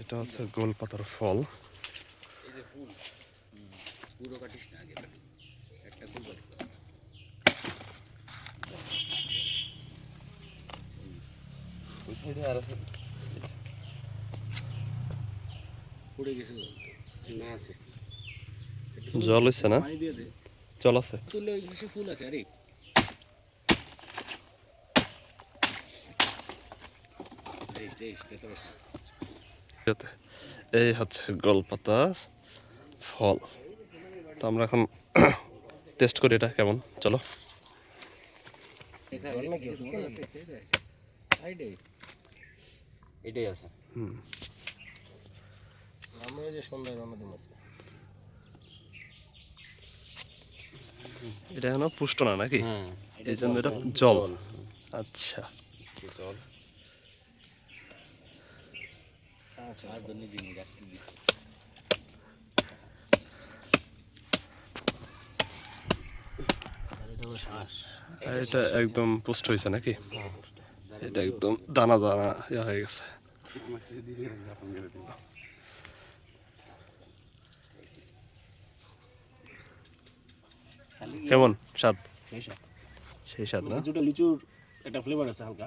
এটা হচ্ছে গোল পাতার ফল। জল হয়েছে না? জল আছে। ওই ফুল আছে আরে। এই হচ্ছে গোল পাতার ফল। তো আমরা এখন টেস্ট করি এটা কেমন। চলো। এটাই আছে। হুম। আমরা যে সন্ধ্যায় রওনা আছে এটা এখনও পুষ্ট না নাকি? হ্যাঁ। এই জন্য এটা জল। আচ্ছা মিষ্টি জল আচ্ছা আর জন্য দিন রাখতে দিচ্ছি এটা একদম পুষ্ট হয়েছে নাকি? এটা একদম দানা দানা ইয়া হয়ে গেছে। কেমন স্বাদ? সেই স্বাদ। না? লিচুর একটা ফ্লেভার আছে হালকা।